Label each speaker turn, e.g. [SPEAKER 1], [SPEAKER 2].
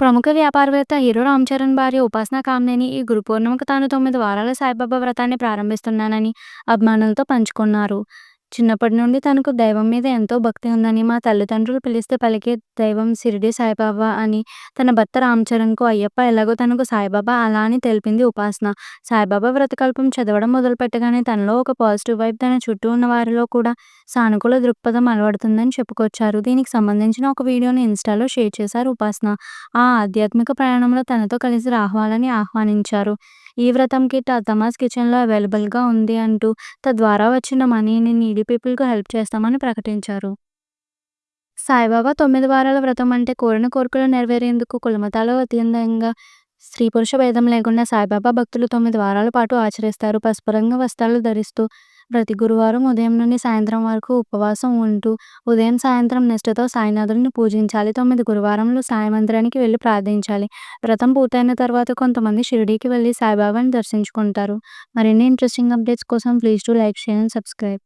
[SPEAKER 1] ప్రముఖ వ్యాపారవేత్త హీరో రామ్ చరణ్ భార్య ఉపాసన కామ్నేని ఈ గురు పౌర్ణమికి తాను తొమ్మిది వారాల సాయిబాబా వ్రతాన్ని ప్రారంభిస్తున్నానని అభిమానులతో పంచుకున్నారు. చిన్నప్పటి నుండి తనకు దైవం మీద ఎంతో భక్తి ఉందని, మా తల్లిదండ్రులు పిలిస్తే పలికే దైవం సిరిడి సాయిబాబా అని, తన భర్త రామచరణ్కు అయ్యప్ప ఎలాగో తనకు సాయిబాబా అలా అని తెలిపింది ఉపాసన. సాయిబాబా వ్రతకల్పం చదవడం మొదలుపెట్టగానే తనలో ఒక పాజిటివ్ వైబ్, తన చుట్టూ ఉన్న వారిలో కూడా సానుకూల దృక్పథం అలవడుతుందని చెప్పుకొచ్చారు. దీనికి సంబంధించిన ఒక వీడియోను ఇన్‌స్టాలో షేర్ చేశారు ఉపాసన. ఆ ఆధ్యాత్మిక ప్రయాణంలో తనతో కలిసి రావాలని ఆహ్వానించారు. ఈ వ్రతం కిట్ తమాస్ కిచెన్‌లో అవైలబుల్‌గా ఉంది అంటూ తద్వారా వచ్చిన మనీని నీడీ పీపుల్‌కు హెల్ప్ చేస్తామని ప్రకటించారు. సాయిబాబా తొమ్మిది వారాల వ్రతం అంటే కోరిన కోరికలు నెరవేరేందుకు కులమతాల అత్యంతంగా స్త్రీ పురుష భేదం లేకుండా సాయిబాబా భక్తులు తొమ్మిది వారాల పాటు ఆచరిస్తారు. పసుపు రంగు వస్త్రాలు ధరిస్తూ ప్రతి గురువారం ఉదయం నుండి సాయంత్రం వరకు ఉపవాసం ఉంటూ ఉదయం, సాయంత్రం నిష్ఠతో సాయినాథుడిని పూజించాలి. తొమ్మిది గురువారంలో సాయి మందిరానికి వెళ్ళి ప్రార్థించాలి. వ్రతం పూర్తయిన తర్వాత కొంతమంది షిరిడీకి వెళ్ళి సాయిబాబాని దర్శించుకుంటారు. మరిన్ని ఇంట్రెస్టింగ్ అప్డేట్స్ కోసం please to like, share and subscribe.